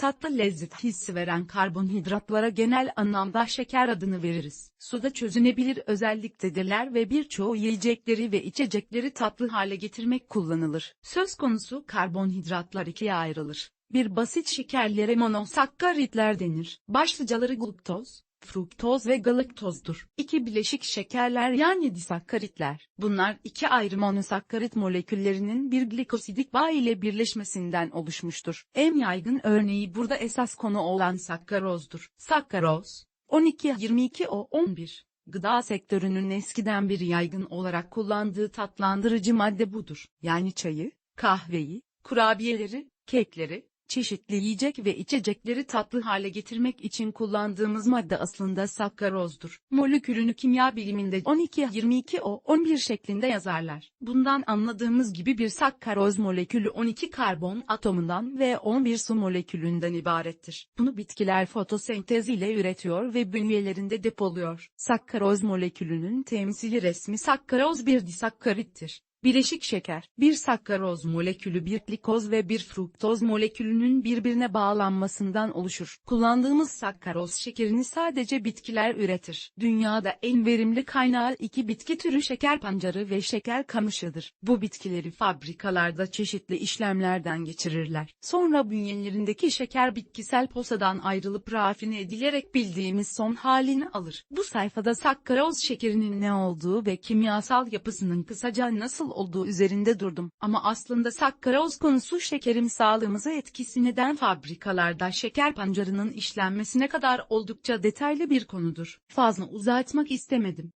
Tatlı lezzet hissi veren karbonhidratlara genel anlamda şeker adını veririz. Suda çözünebilir özelliktedirler ve birçoğu yiyecekleri ve içecekleri tatlı hale getirmek kullanılır. Söz konusu karbonhidratlar ikiye ayrılır. Bir basit şekerlere monosakkaritler denir. Başlıcaları gluktoz, fruktoz ve galaktozdur. İki bileşik şekerler yani disakkaritler. Bunlar iki ayrı monosakkarit moleküllerinin bir glikosidik bağ ile birleşmesinden oluşmuştur. En yaygın örneği burada esas konu olan sakkarozdur. Sakkaroz, 12-22-O11 Gıda sektörünün eskiden bir yaygın olarak kullandığı tatlandırıcı madde budur. Yani çayı, kahveyi, kurabiyeleri, kekleri, çeşitli yiyecek ve içecekleri tatlı hale getirmek için kullandığımız madde aslında sakkarozdur. Molekülünü kimya biliminde 12-22-O11 şeklinde yazarlar. Bundan anladığımız gibi bir sakkaroz molekülü 12 karbon atomundan ve 11 su molekülünden ibarettir. Bunu bitkiler fotosentez ile üretiyor ve bünyelerinde depoluyor. Sakkaroz molekülünün temsili resmi sakkaroz bir disakkarittir. Bileşik şeker, bir sakkaroz molekülü bir glikoz ve bir fruktoz molekülünün birbirine bağlanmasından oluşur. Kullandığımız sakkaroz şekerini sadece bitkiler üretir. Dünyada en verimli kaynağı iki bitki türü şeker pancarı ve şeker kamışıdır. Bu bitkileri fabrikalarda çeşitli işlemlerden geçirirler. Sonra bünyelerindeki şeker bitkisel posadan ayrılıp rafine edilerek bildiğimiz son halini alır. Bu sayfada sakkaroz şekerinin ne olduğu ve kimyasal yapısının kısaca nasıl olduğu üzerinde durdum. Ama aslında sakkaroz konusu şekerim sağlığımıza etkisi neden fabrikalarda şeker pancarının işlenmesine kadar oldukça detaylı bir konudur. Fazla uzatmak istemedim.